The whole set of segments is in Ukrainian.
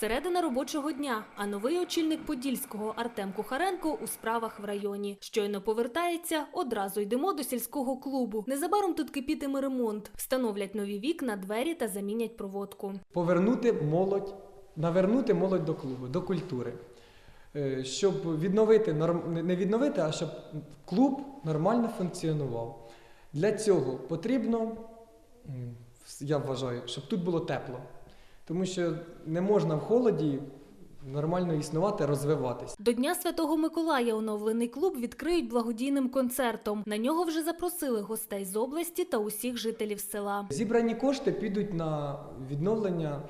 Середина робочого дня, а новий очільник Подільського Артем Кухаренко у справах в районі. Щойно повертається, одразу йдемо до сільського клубу. Незабаром тут кипітиме ремонт. Встановлять нові вікна, двері та замінять проводку. повернути молодь, навернути молодь до клубу, до культури. Е, Щоб відновити, не відновити, а щоб клуб нормально функціонував. Для цього потрібно, я вважаю, щоб тут було тепло. Тому що не можна в холоді нормально існувати, розвиватись. До Дня Святого Миколая оновлений клуб відкриють благодійним концертом. На нього вже запросили гостей з області та усіх жителів села. Зібрані кошти підуть на відновлення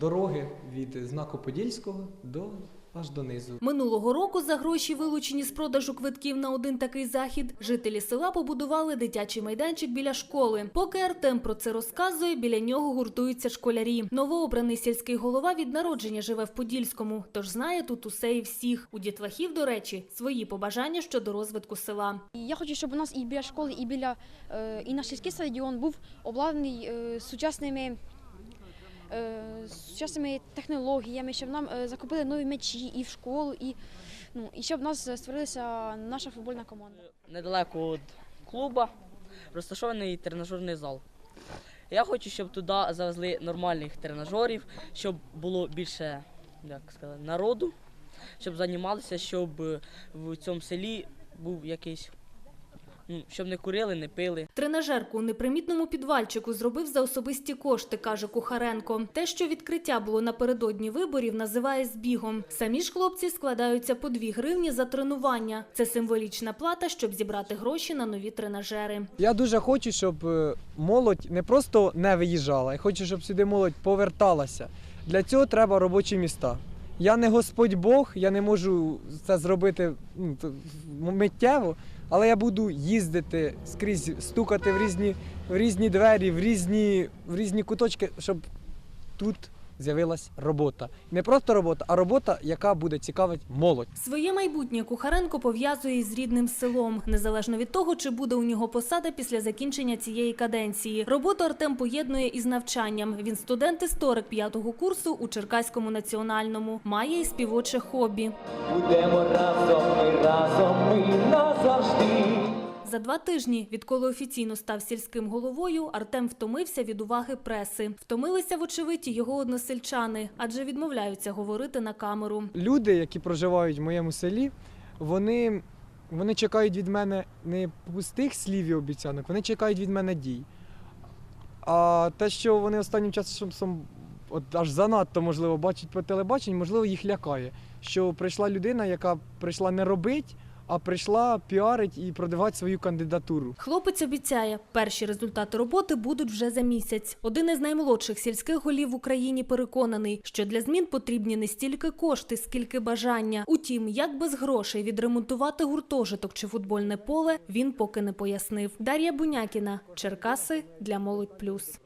дороги від знаку Подільського до аж донизу. Минулого року за гроші, вилучені з продажу квитків на один такий захід, жителі села побудували дитячий майданчик біля школи. Поки Артем про це розказує, біля нього гуртуються школярі. Новообраний сільський голова від народження живе в Подільському, тож знає тут усе і всіх. У дітлахів, до речі, свої побажання щодо розвитку села. Я хочу, щоб у нас і біля школи, і біля е, і наш сільський стадіон був обладнаний е, сучасними, сучасними технологіями, щоб нам е, закупили нові м'ячі і в школу, і, ну, і щоб в нас створилася наша футбольна команда. недалеко від клуба розташований тренажерний зал. Я хочу, щоб туди завезли нормальних тренажерів, щоб було більше як сказати, народу, щоб займалися, щоб е, в цьому селі був якийсь, щоб не курили, не пили. Тренажерку у непримітному підвальчику зробив за особисті кошти, каже Кухаренко. Те, що відкриття було напередодні виборів, називає збігом. Самі ж хлопці складаються по 2 гривні за тренування. Це символічна плата, щоб зібрати гроші на нові тренажери. Я дуже хочу, щоб е, молодь не просто не виїжджала, я хочу, щоб сюди молодь поверталася. Для цього треба робочі міста. Я не Господь Бог, я не можу це зробити ну, миттєво, але я буду їздити скрізь, стукати в різні, в різні двері, в різні, в різні куточки, щоб тут з'явилась робота. Не просто робота, а робота, яка буде цікавити молодь. Своє майбутнє Кухаренко пов'язує із рідним селом, незалежно від того, чи буде у нього посада після закінчення цієї каденції. Роботу Артем поєднує із навчанням. Він студент-історик п'ятого курсу у Черкаському національному. Має і співоче хобі. Будемо разом, ми разом, ми. За два тижні, відколи офіційно став сільським головою, Артем втомився від уваги преси. Втомилися, вочевидь, його односельчани, адже відмовляються говорити на камеру. люди, які проживають в моєму селі, вони, вони чекають від мене не пустих слів і обіцянок, вони чекають від мене дій. А те, що вони останнім часом от аж занадто можливо бачать по телебаченню, можливо, їх лякає. Що прийшла людина, яка прийшла не робить, а прийшла піарить і продавати свою кандидатуру. Хлопець обіцяє, перші результати роботи будуть вже за місяць. Один із наймолодших сільських голів в Україні переконаний, що для змін потрібні не стільки кошти, скільки бажання. Утім, як без грошей відремонтувати гуртожиток чи футбольне поле, він поки не пояснив. Дар'я Бунякіна, Черкаси для молодь плюс.